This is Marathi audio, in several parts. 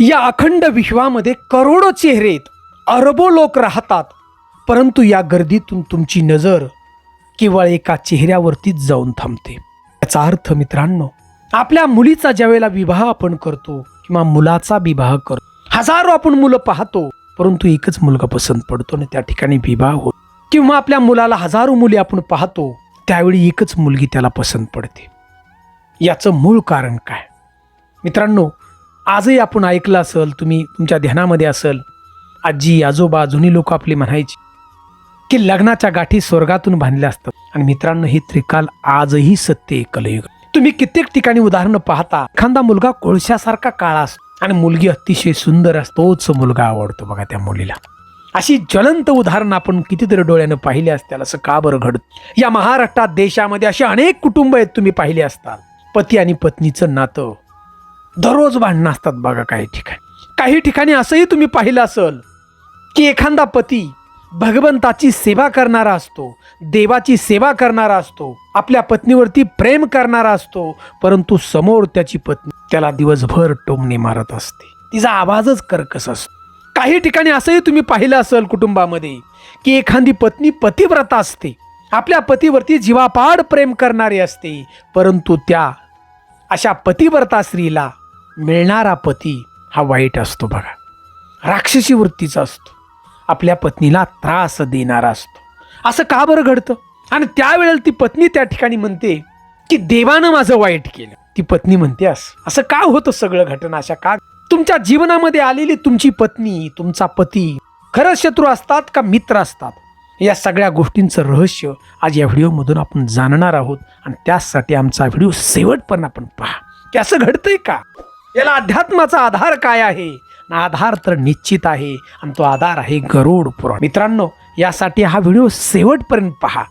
या अखंड विश्वामध्ये करोडो चेहरे आहेत. अरबो लोक राहतात. परंतु या गर्दीतून तुमची नजर केवळ एका चेहऱ्यावरतीच जाऊन थांबते. याचा अर्थ मित्रांनो आपल्या मुलीचा ज्यावेळेला विवाह आपण करतो किंवा मुलाचा विवाह करतो हजारो आपण मुलं पाहतो परंतु एकच मुलगा पसंत पडतो आणि त्या ठिकाणी विवाह होतो. किंवा आपल्या मुलाला हजारो मुली आपण पाहतो त्यावेळी एकच मुलगी त्याला पसंत पडते. याचं मूळ कारण काय? मित्रांनो आजही आपण ऐकलं असेल तुम्ही तुमच्या ध्यानामध्ये असेल आजी आजोबा जुनी लोक आपली म्हणायची की लग्नाच्या गाठी स्वर्गातून बांधल्या असतात. आणि मित्रांनो हे त्रिकाल आजही सत्य कलयुग. तुम्ही कित्येक ठिकाणी उदाहरणं पाहता. एखादा मुलगा कोळशासारखा काळा असतो आणि मुलगी अतिशय सुंदर असतोच मुलगा आवडतो बघा त्या मुलीला. अशी ज्वलंत उदाहरणं आपण कितीतरी डोळ्यानं पाहिली असतील असं का बरं घडत? या महाराष्ट्रात देशामध्ये असे अनेक कुटुंब आहेत तुम्ही पाहिले असताल पती आणि पत्नीचं नातं. दररोज भांडणं असतात बघा काही ठिकाणी. काही ठिकाणी असंही तुम्ही पाहिलं असेल की एखादा पती भगवंताची सेवा करणारा असतो देवाची सेवा करणारा असतो आपल्या पत्नीवरती प्रेम करणारा असतो परंतु समोर त्याची पत्नी त्याला दिवसभर टोमणे मारत असते. तिचा आवाजच कर्कस असतो. काही ठिकाणी असंही तुम्ही पाहिलं असेल कुटुंबामध्ये की एखादी पत्नी पतिव्रता असते. आपल्या पतीवरती जीवापाड प्रेम करणारी असते परंतु त्या अशा पतिव्रता स्त्रीला मिळणारा पती हा वाईट असतो बघा. राक्षसी वृत्तीचा असतो. आपल्या पत्नीला त्रास देणारा असतो. असं का बरं घडतं? आणि त्यावेळेला ती पत्नी त्या ठिकाणी म्हणते की देवानं माझं वाईट केलं. ती पत्नी म्हणते असं असं का होतं सगळं घटना? अशा का तुमच्या जीवनामध्ये आलेली तुमची पत्नी तुमचा पती खरंच शत्रू असतात का मित्र असतात? या सगळ्या गोष्टींचं रहस्य आज या व्हिडिओमधून आपण जाणणार आहोत आणि त्यासाठी आमचा व्हिडिओ शेवटपर्यंत आपण पहा. की असं घडतंय का? याला अध्यात्माचा आधार काय आहे? ना आधार तर निश्चित आहे आणि तो आधार आहे गरुड पुराण. मित्रांनो यासाठी हा व्हिडिओ शेवटपर्यंत पहा.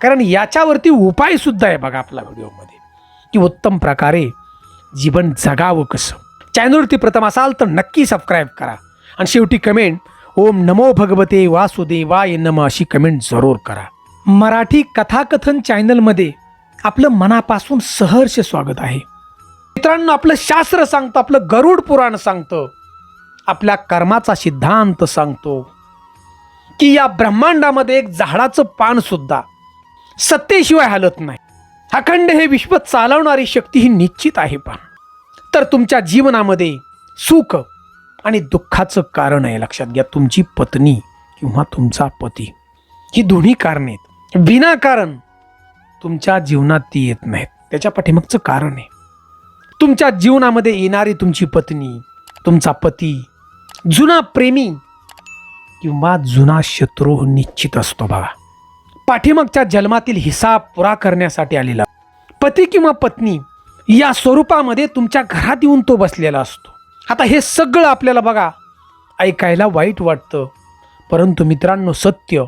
कारण याच्यावरती उपाय सुद्धा आहे बघा आपल्या व्हिडिओमध्ये. की उत्तम प्रकारे जीवन जगावं कसं. चॅनलवरती प्रथम असाल तर नक्की सबस्क्राईब करा. आणि शेवटी कमेंट ओम नमो भगवते वासुदेवाय नम अशी कमेंट जरूर करा. मराठी कथाकथन चॅनलमध्ये आपलं मनापासून सहर्ष स्वागत आहे. मित्रांनो आपलं शास्त्र सांगतं आपलं गरुड पुराण सांगतं आपल्या कर्माचा सिद्धांत सांगतो. की या ब्रह्मांडामध्ये एक झाडाचं पान सुद्धा सत्तेशिवाय हलत नाही. अखंड हे विश्व चालवणारी शक्ती ही निश्चित आहे पण. तर तुमच्या जीवनामध्ये सुख आणि दुःखाचं कारण आहे लक्षात घ्या तुमची पत्नी किंवा तुमचा पती. ही दोन्ही कारणे आहेत. विनाकारण तुमच्या जीवनात ती येत नाहीत. त्याच्या पाठीमागचं कारण आहे. तुमच्या जीवनामध्ये येणारी तुमची पत्नी तुमचा पती जुना प्रेमी किंवा जुना शत्रू निश्चित असतो बघा पाठीमागच्या जन्मातील हिसाब पुरा करण्यासाठी आलेला. पती किंवा पत्नी या स्वरूपामध्ये तुमच्या घरात येऊन तो बसलेला असतो. आता हे सगळं आपल्याला बघा ऐकायला वाईट वाटतं. परंतु मित्रांनो सत्य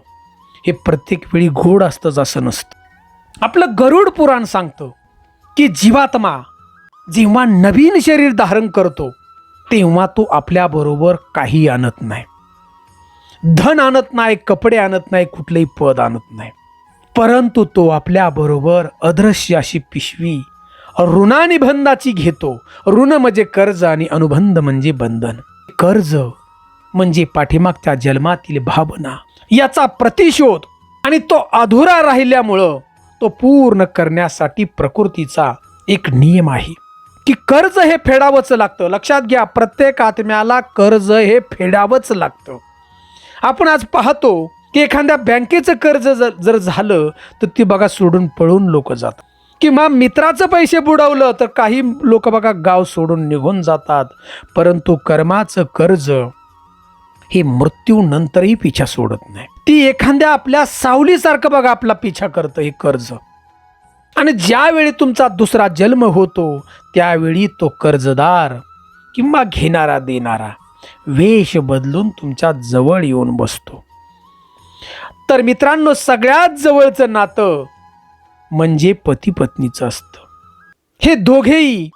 हे प्रत्येक वेळी गोड असतंच असं नसतं. आपलं गरुड पुराण सांगतं की जीवात्मा जेव्हा नवीन शरीर धारण करतो तेव्हा तो आपल्याबरोबर काही आणत नाही. धन आणत नाही कपडे आणत नाही कुठलंही पद आणत नाही. परंतु तो आपल्याबरोबर अदृश्य अशी पिशवी ऋणानिबंधाची घेतो. ऋण म्हणजे कर्ज आणि अनुबंध म्हणजे बंधन. कर्ज म्हणजे पाठीमागच्या जन्मातील भावना. याचा प्रतिशोध आणि तो अधुरा राहिल्यामुळं तो पूर्ण करण्यासाठी प्रकृतीचा एक नियम आहे. की कर्ज हे फेडावंच लागतं. लक्षात घ्या प्रत्येक आत्म्याला कर्ज हे फेडावंच लागतं. आपण आज पाहतो की एखाद्या बँकेचं कर्ज जर जर झालं तर ती बघा सोडून पळून लोक जातात. किंवा मित्राचं पैसे बुडवलं तर काही लोक बघा गाव सोडून निघून जातात. परंतु कर्माचं कर्ज हे मृत्यूनंतरही पिछा सोडत नाही. ती एखाद्या आपल्या सावलीसारखं बघा आपला पिछा करतं हे कर्ज. आणि ज्यावेळी तुमचा दुसरा जन्म होतो त्यावेळी तो कर्जदार किंवा घेणारा देणारा वेश बदलून तुमच्या जवळ येऊन बसतो. तर मित्रांनो सगळ्यात जवळचं नातं म्हणजे पती पत्नीचं असतं. हे दोघेही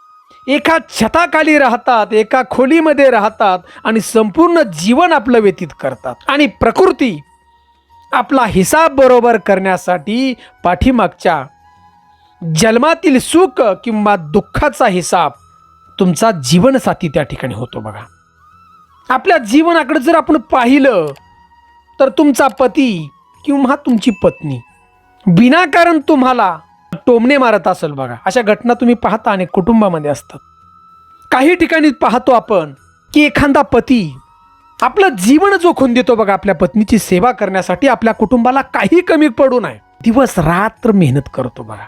एका छताखाली राहतात एका खोलीमध्ये राहतात आणि संपूर्ण जीवन आपलं व्यतीत करतात. आणि प्रकृती आपला हिसाब बरोबर करण्यासाठी पाठीमागच्या जन्मातील सुख किंवा दुःखाचा हिसाब तुमचा जीवनसाथी त्या ठिकाणी होतो बघा. आपल्या जीवनाकडे जर आपण पाहिलं तर तुमचा पती किंवा तुमची पत्नी विनाकारण तुम्हाला टोमणे मारत असेल बघा. अशा घटना तुम्ही पाहता आणि कुटुंबामध्ये असतात. काही ठिकाणी पाहतो आपण की एखादा पती आपलं जीवन जोखून देतो बघा आपल्या पत्नीची सेवा करण्यासाठी. आपल्या कुटुंबाला काही कमी पडू नये. दिवस रात्र मेहनत करतो बघा.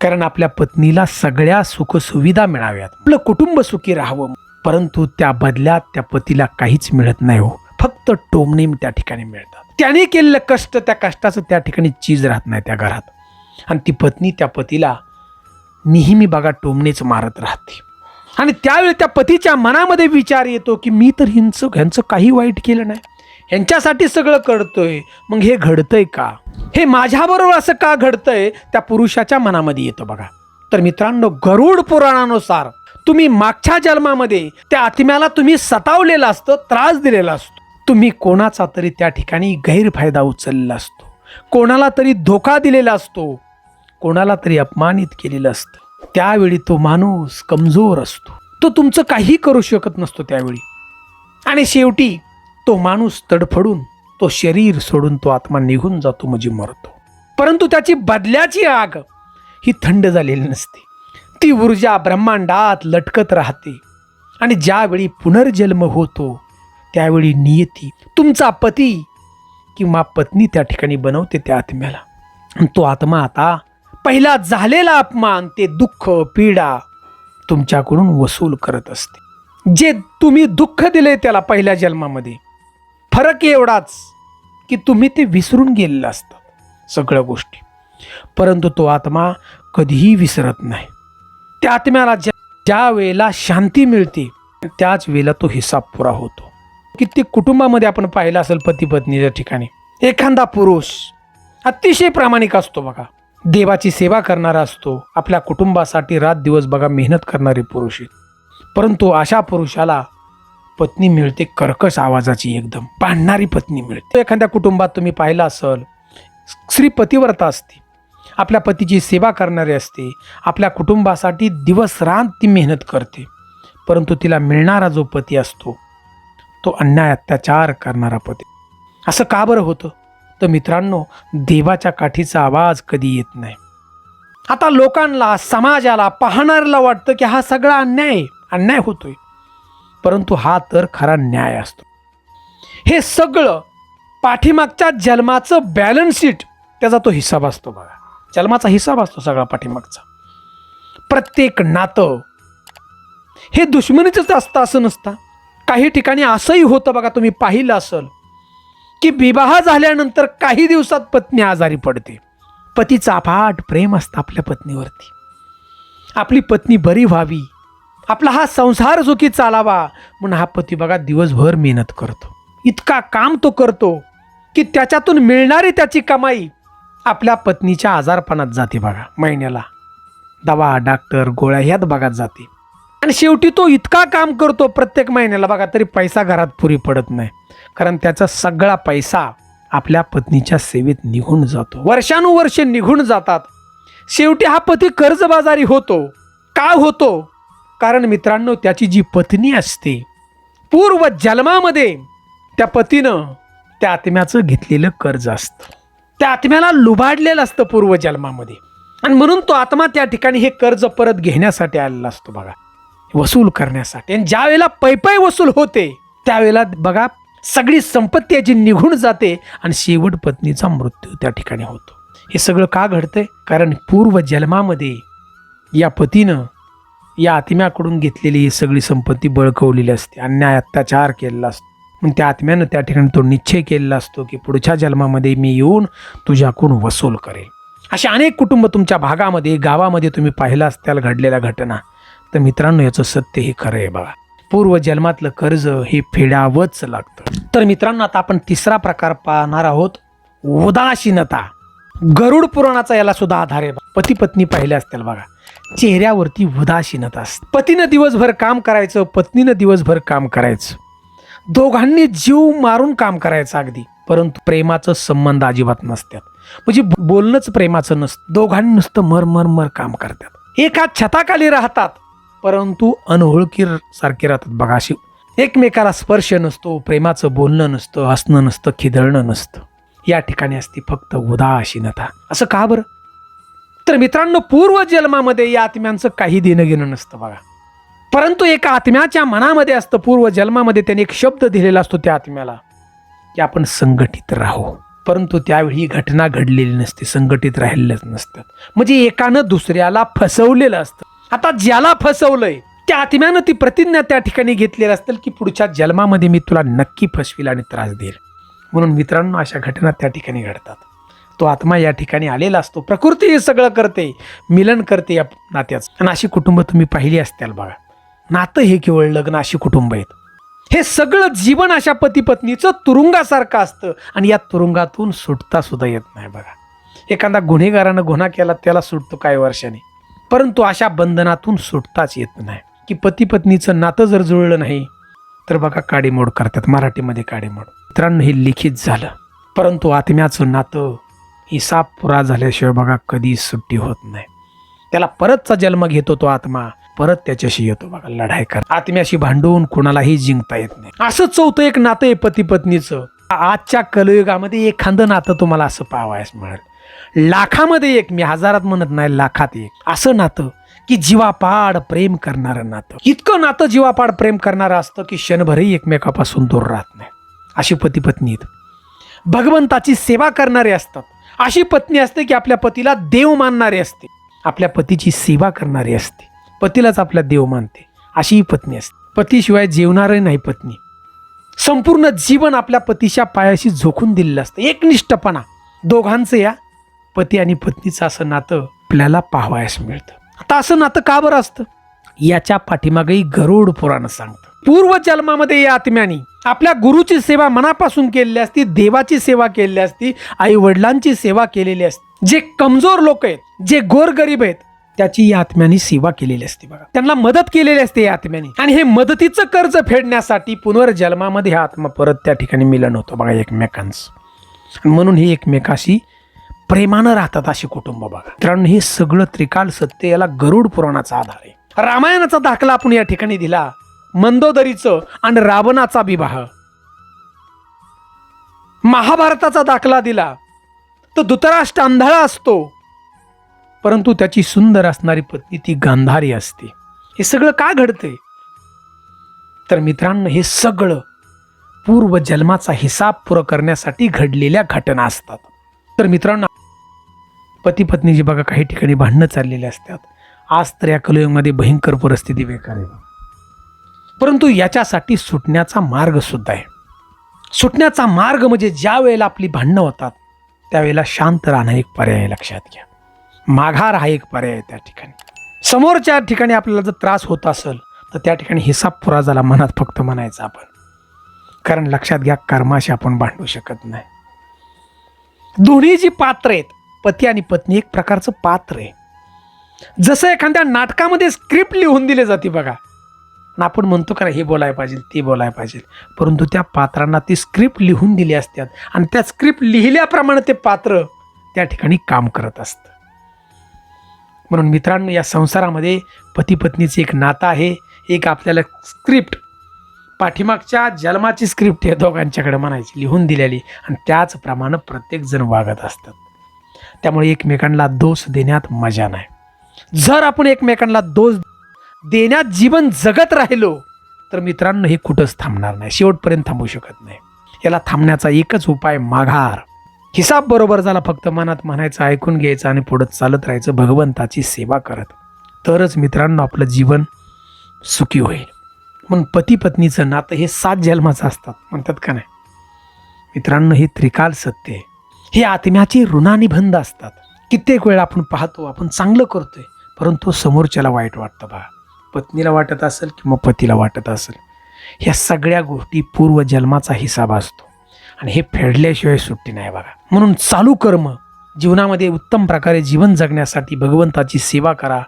कारण आपल्या पत्नीला सगळ्या सुखसुविधा मिळाव्यात. आपलं कुटुंब सुखी राहावं. परंतु त्या बदल्यात त्या पतीला काहीच मिळत नाही हो. फक्त टोमणीम त्या ठिकाणी मिळतात. त्याने केलेलं कष्ट त्या कष्टाचं त्या ठिकाणी चीज राहत नाही त्या घरात. आणि ती पत्नी त्या पतीला नेहमी बघा टोमणेच मारत राहते. आणि त्यावेळी त्या पतीच्या मनामध्ये विचार येतो की मी तर हिंचं ह्यांचं काही वाईट केलं नाही. ह्यांच्यासाठी सगळं करतोय. मग हे घडतंय का? हे माझ्याबरोबर असं का घडतंय? त्या पुरुषाच्या मनामध्ये येतं बघा. तर मित्रांनो गरुड पुराणानुसार तुम्ही मागच्या जन्मामध्ये त्या आत्म्याला तुम्ही सतावलेला असतं त्रास दिलेला असतो. तुम्ही कोणाचा तरी त्या ठिकाणी गैरफायदा उचललेला असतो. कोणाला तरी धोका दिलेला असतो. कोणाला तरी अपमानित केलेलं असतं. त्यावेळी तो माणूस कमजोर असतो. तो तुमचं काही करू शकत नसतो त्यावेळी. आणि शेवटी तो माणूस तडफडून तो शरीर सोडून तो आत्मा निघून जातो म्हणजे मरतो. परंतु त्याची बदल्याची आग ही थंड झालेली नसते. ती ऊर्जा ब्रह्मांडात लटकत राहते. आणि ज्यावेळी पुनर्जन्म होतो त्यावेळी नियती. तुमचा पती किंवा पत्नी त्या ठिकाणी बनवते त्या आत्म्याला. तो आत्मा आता पहिला झालेला अपमान ते दुःख पीडा तुमच्याकडून वसूल करत असते. जे तुम्ही दुःख दिले त्याला पहिल्या जन्मामध्ये फरक एवढाच की तुम्ही ते विसरून गेलेलं असतात सगळ्या गोष्टी. परंतु तो आत्मा कधीही विसरत नाही. त्या आत्म्याला ज्या ज्या वेळेला शांती मिळते त्याच वेळेला तो हिसाब पुरा होतो. कित्येक कुटुंबामध्ये आपण पाहिलं असेल पती पत्नीच्या ठिकाणी. एखादा पुरुष अतिशय प्रामाणिक असतो बघा. देवाची सेवा करणारा असतो. आपल्या कुटुंबासाठी रात दिवस बघा मेहनत करणारे पुरुष आहेत. परंतु अशा पुरुषाला पत्नी मिळते कर्कश आवाजाची एकदम. पाडणारी पत्नी मिळते. एखाद्या कुटुंबात तुम्ही पाहिलं असल स्त्री पतिव्रता असते. आपल्या पतीची सेवा करणारी असते. आपल्या कुटुंबासाठी दिवस रात ती मेहनत करते. परंतु तिला मिळणारा जो पती असतो तो अन्याय अत्याचार करणारा पती. असं का बरं होतं? तर मित्रांनो देवाच्या काठीचा आवाज कधी येत नाही. आता लोकांना समाजाला पाहणाऱ्याला वाटतं की हा सगळा अन्याय अन्याय होतोय. परंतु हा तर खरा न्याय असतो. हे सगळं पाठीमागच्या जन्माचं बॅलन्स शीट त्याचा तो हिसाब असतो बघा. जन्माचा हिसाब असतो सगळा पाठीमागचा. प्रत्येक नातं हे दुश्मनीचंच असतं असं नसतं. काही ठिकाणी असंही होतं बघा तुम्ही पाहिलं असेल की विवाह झाल्यानंतर काही दिवसात पत्नी आजारी पडते. पतीचा अफाट प्रेम असतं आपल्या पत्नीवरती. आपली पत्नी बरी व्हावी. आपला हा संसार सुखी चालावा. म्हणून हा पती बघा दिवसभर मेहनत करतो. इतका काम तो करतो की त्याच्यातून मिळणारी त्याची कमाई आपल्या पत्नीच्या आजारपणात जाते बघा महिन्याला. दवा डॉक्टर गोळ्या ह्यात बघा जाते. आणि शेवटी तो इतका काम करतो प्रत्येक महिन्याला. बघा तरी पैसा घरात पुरी पडत नाही. कारण त्याचा सगळा पैसा आपल्या पत्नीच्या सेवेत निघून जातो. वर्षानुवर्ष निघून जातात. शेवटी हा पती कर्जबाजारी होतो. का होतो? कारण मित्रांनो त्याची जी पत्नी असते पूर्व जन्मामध्ये त्या पतीनं त्या आत्म्याचं घेतलेलं कर्ज असतं. त्या आत्म्याला लुबाडलेलं असतं पूर्वजन्मामध्ये आणि म्हणून तो आत्मा त्या ठिकाणी हे कर्ज परत घेण्यासाठी आलेला असतो बघा. वसूल करण्यासाठी. आणि ज्या वेळेला पैपै वसूल होते त्यावेळेला बघा सगळी संपत्ती याची निघून जाते आणि शेवट पत्नीचा मृत्यू त्या ठिकाणी होतो. हे सगळं का घडतंय? कारण पूर्व जन्मामध्ये या पतीनं या आत्म्याकडून घेतलेली ही सगळी संपत्ती बळकवलेली असते. अन्याय अत्याचार केलेला असतो. मग त्या आत्म्यानं त्या ठिकाणी तो निश्चय केलेला असतो की पुढच्या जन्मामध्ये मी येऊन तुझ्याकडून वसूल करेल. असे अनेक कुटुंब तुमच्या भागामध्ये गावामध्ये तुम्ही पाहिलं असत्याल घडलेल्या घटना. तर मित्रांनो याचं सत्य हे खरं आहे बघा. पूर्व जन्मातलं कर्ज हे फेडावंच लागतं. तर मित्रांनो आता आपण तिसरा प्रकार पाहणार आहोत. उदासीनता. गरुड पुराणाचा याला सुद्धा आधार आहे पती पत्नी पाहिले असतील बघा. चेहऱ्यावरती उदासीनता असते. पतीनं दिवसभर काम करायचं पत्नीनं दिवसभर काम करायचं. दोघांनी जीव मारून काम करायचं अगदी. परंतु प्रेमाचं संबंध अजिबात नसतात. म्हणजे बोलणंच प्रेमाचं नसतं. दोघांनी नुसतं मर मर मर काम करतात. एका छताखाली राहतात. परंतु अनोळखी सारखे राहतात. बघा अशी एकमेकाला स्पर्श नसतो प्रेमाचं बोलणं नसतं हसणं नसतं खिदळणं नसतं. या ठिकाणी असते फक्त उदासीनता. असं का बरं? तर मित्रांनो पूर्व जन्मामध्ये या आत्म्यांचं काही देणं घेणं नसतं बघा. परंतु एका आत्म्याच्या मनामध्ये असतं पूर्व जन्मामध्ये त्याने एक शब्द दिलेला असतो त्या आत्म्याला की आपण संघटित राहू. परंतु त्यावेळी ही घटना घडलेली नसते संघटित राहिलेलंच नसतात म्हणजे एकानं दुसऱ्याला फसवलेलं असतं. आता ज्याला फसवलंय त्या आत्म्यानं ती प्रतिज्ञा त्या ठिकाणी घेतलेली असतील की पुढच्या जन्मामध्ये मी तुला नक्की फसवील आणि त्रास देईल. म्हणून मित्रांनो अशा घटना त्या ठिकाणी घडतात. तो आत्मा या ठिकाणी आलेला असतो. प्रकृती हे सगळं करते मिलन करते या नात्याचं. आणि अशी कुटुंब तुम्ही पाहिली असत्याल बघा. नातं हे केवळ लग्न अशी कुटुंब आहेत. हे सगळं जीवन अशा पती पत्नीचं तुरुंगासारखं असतं आणि या तुरुंगातून सुटता सुद्धा येत नाही बघा. एखादा गुन्हेगारानं गुन्हा केला त्याला सुटतो काही वर्षांनी. परंतु अशा बंधनातून सुटताच येत नाही. की पती पत्नीचं नातं जर जुळलं नाही तर बघा काडीमोड करतात मराठीमध्ये काडीमोड. मित्रांनो हे लिखित झालं. परंतु आत्म्याचं नातं हिसाब पुरा झाल्याशिवाय बघा कधी सुट्टी होत नाही. त्याला परतचा जन्म घेतो तो आत्मा परत त्याच्याशी येतो बघा लढाई कर आत्म्याशी भांडून कुणालाही जिंकता येत नाही. असं चौथं एक नातं आहे पती पत्नीचं आजच्या कलयुगामध्ये एखादं नातं तुम्हाला असं पाहावयास मिळेल. लाखामध्ये एक मी हजारात म्हणत नाही लाखात एक. असं नातं की जीवापाड प्रेम करणारं नातं. इतकं नातं जीवापाड प्रेम करणारं असतं की क्षणभरही एकमेकापासून दूर राहत नाही. अशी पती पत्नी भगवंताची सेवा करणारे असतात. अशी पत्नी असते की आपल्या पतीला देव मानणारे असते. आपल्या पतीची सेवा करणारी असते. पतीलाच आपल्या देव मानते. अशी ही पत्नी असते. पतीशिवाय जेवणारही नाही पत्नी. संपूर्ण जीवन आपल्या पतीच्या पायाशी झोकून दिलेलं असतं. एकनिष्ठपणा. दोघांचं या. पती आणि पत्नीचं असं नातं आपल्याला पाहावयास मिळतं. आता असं नातं का बरं असतं? याच्या पाठीमागेही गरुड पुराण सांगतं. पूर्व जन्मामध्ये या आत्म्यानी आपल्या गुरुची सेवा मनापासून केलेली असती देवाची सेवा केलेली असती आई वडिलांची सेवा केलेली असते. जे कमजोर लोक आहेत जे गोरगरीब आहेत त्याची या आत्म्याने सेवा केलेली असते बघा. त्यांना मदत केलेली असते या आत्म्याने. आणि हे मदतीचं कर्ज फेडण्यासाठी पुनर्जन्मामध्ये हा आत्मा परत त्या ठिकाणी मिलन होतो बघा एकमेकांचं. म्हणून हे एकमेकाशी प्रेमानं राहतात अशी कुटुंब बघा. मित्रांनो हे सगळं त्रिकाल सत्य याला गरुड पुराणाचा आधार आहे. रामायणाचा दाखला आपण या ठिकाणी दिला. मंदोदरीचं आणि रावणाचा विवाह. महाभारताचा दाखला दिला. तर धृतराष्ट्र आंधळा असतो. परंतु त्याची सुंदर असणारी पत्नी ती गांधारी असते. हे सगळं का घडतंय? तर मित्रांनो हे सगळं पूर्व जन्माचा हिसाब पुरं करण्यासाठी घडलेल्या घटना असतात. तर मित्रांनो पती पत्नीची बघा काही ठिकाणी भांडणं चाललेली असतात. आज तर या कलयुगमध्ये भयंकर परिस्थिती बेकार आहे. परंतु याच्यासाठी सुटण्याचा मार्ग सुद्धा आहे. सुटण्याचा मार्ग म्हणजे ज्या वेळेला आपली भांडणं होतात त्यावेळेला शांत राहणं एक पर्याय आहे, लक्षात घ्या. माघार हा एक पर्याय आहे त्या ठिकाणी. समोरच्या ठिकाणी आपल्याला जर त्रास होत असेल तर त्या ठिकाणी हिसाब पुरा झाला मनात फक्त म्हणायचं आपण. कारण लक्षात घ्या कर्माशी आपण भांडू शकत नाही. दोन्ही जी पात्र आहेत पती आणि पत्नी एक प्रकारचं पात्र आहे. जसं एखाद्या नाटकामध्ये स्क्रिप्ट लिहून दिली जाते बघा. आपण म्हणतो का हे बोलायला पाहिजे ते बोलायला पाहिजे. परंतु त्या पात्रांना ती स्क्रिप्ट लिहून दिली असतात. आणि त्या स्क्रिप्ट लिहिल्याप्रमाणे ते पात्र त्या ठिकाणी काम करत असतं. म्हणून मित्रांनो या संसारामध्ये पती पत्नीचं एक नातं आहे. एक आपल्याला स्क्रिप्ट पाठीमागच्या जन्माची स्क्रिप्ट हे दोघांच्याकडे म्हणायची लिहून दिलेली आणि त्याचप्रमाणे प्रत्येकजण वागत असतात. त्यामुळे एकमेकांना दोष देण्यात मजा नाही. जर आपण एकमेकांना दोष देण्यात जीवन जगत राहिलो तर मित्रांनो हे कुठंच थांबणार नाही. शेवटपर्यंत थांबू शकत नाही. याला थांबण्याचा एकच उपाय माघार. हिसाब बरोबर झाला फक्त मनात म्हणायचं ऐकून घ्यायचं आणि पुढं चालत राहायचं भगवंताची सेवा करत. तरच मित्रांनो आपलं जीवन सुखी होईल. मग पती पत्नीचं नातं हे सात जन्माचं असतात. म्हणतात का नाही? मित्रांनो हे त्रिकाल सत्य आहे. हे आत्म्याचे ऋणानिबंध असतात. कित्येक वेळा आपण पाहतो आपण चांगलं करतोय परंतु समोरच्याला वाईट वाटतं बा. पत्नीला वाटत असेल किंवा पतीला वाटत असेल ह्या सगळ्या गोष्टी पूर्वजन्माचा हिसाब असतो. आणि हे फेडल्याशिवाय सुट्टी नाही बघा. म्हणून चालू कर्म जीवनामध्ये उत्तम प्रकारे जीवन जगण्यासाठी भगवंताची सेवा करा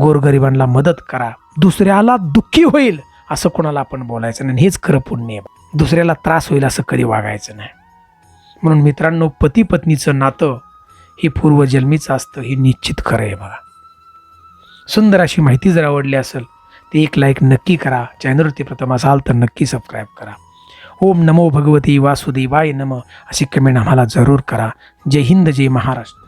गोरगरिबांना मदत करा. दुसऱ्याला दुःखी होईल असं कोणाला आपण बोलायचं नाही. हेच खरं पुण्य आहे. दुसऱ्याला त्रास होईल असं कधी वागायचं नाही. म्हणून मित्रांनो पती पत्नीचं नातं हे पूर्वजन्मीचं असतं हे निश्चित खरं आहे बघा. सुंदर अशी माहिती जर आवडली असेल ते एक लाईक नक्की करा. चॅनलवरती प्रथम असाल तर नक्की सबस्क्राईब करा. ओम नमो भगवती वासुदेवाय नम अशी कमेंट आम्हाला जरूर करा. जय हिंद जय महाराष्ट्र.